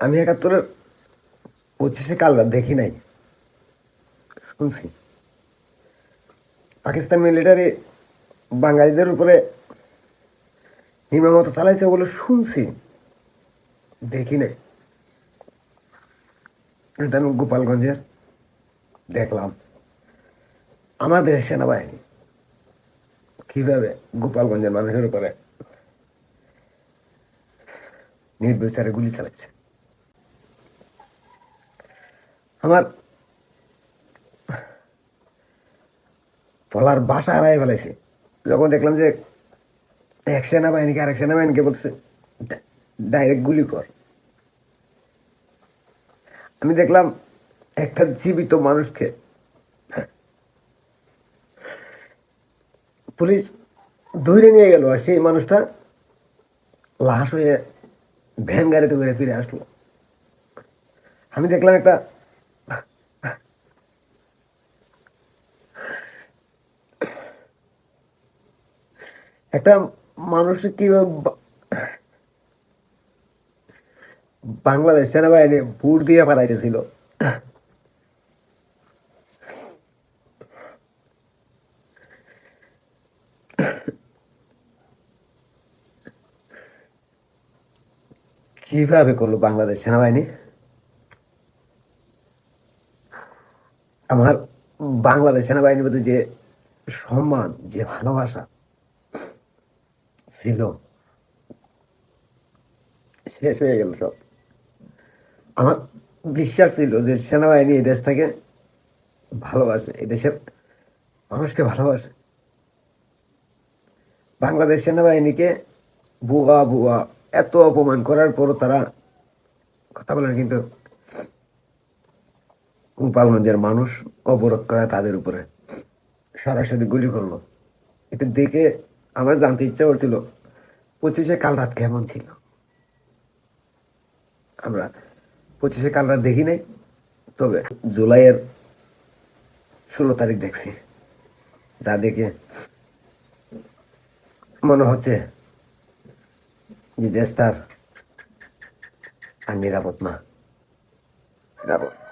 আমি একাত্তরের পঁচিশে কালরা দেখি নাই। শুনছি। পাকিস্তান মিলিটারি বাঙালিদের উপরে হিমামত চালাইছে বলে শুনছি। দেখি নাই। এটা আমি গোপালগঞ্জের দেখলাম। আমাদের সেনাবাহিনী কীভাবে গোপালগঞ্জের মানুষের উপরে নির্বিচারে গুলি চালাচ্ছে আমার বলার বাসা হারাই ফেলেছে যখন দেখলাম যে এক সেনাবাহিনীকে আরেক সেনাবাহিনীকে বলছে ডাইরেক্ট গুলি কর। আমি দেখলাম একটা জীবিত মানুষকে পুলিশ ধরে নিয়ে গেল আর সেই মানুষটা লাশ হয়ে ভ্যান গাড়িতে করে ফিরে আসলো। আমি দেখলাম একটা একটা মানুষ কীভাবে বাংলাদেশ সেনাবাহিনী বুট দিয়ে পাঠাইতেছিল কীভাবে করল বাংলাদেশ সেনাবাহিনী? আমার বাংলাদেশ সেনাবাহিনীর প্রতি যে সম্মান, যে ভালোবাসা ছিল শেষ হয়ে গেল সব। আমার বিশ্বাস ছিল যে সেনাবাহিনী এই দেশটাকে ভালোবাসে, এই দেশের মানুষকে ভালোবাসে। বাংলাদেশ সেনাবাহিনীকে বুয়া বুয়া এত অপমান করার পরও তারা কথা বলেন কিন্তু গোপালগঞ্জের মানুষ অবরোধ করে তাদের উপরে সরাসরি গুলি করল। এটা দেখে আমার জানতে ইচ্ছা করছিল পঁচিশে কাল রাত কেমন ছিল? আমরা পঁচিশে কাল রাত দেখি নাই, তবে জুলাইয়ের ষোলো তারিখ দেখছি। যা দেখে মনে হচ্ছে যে দেশটার আর নিরাপদ না। নিরাপদ।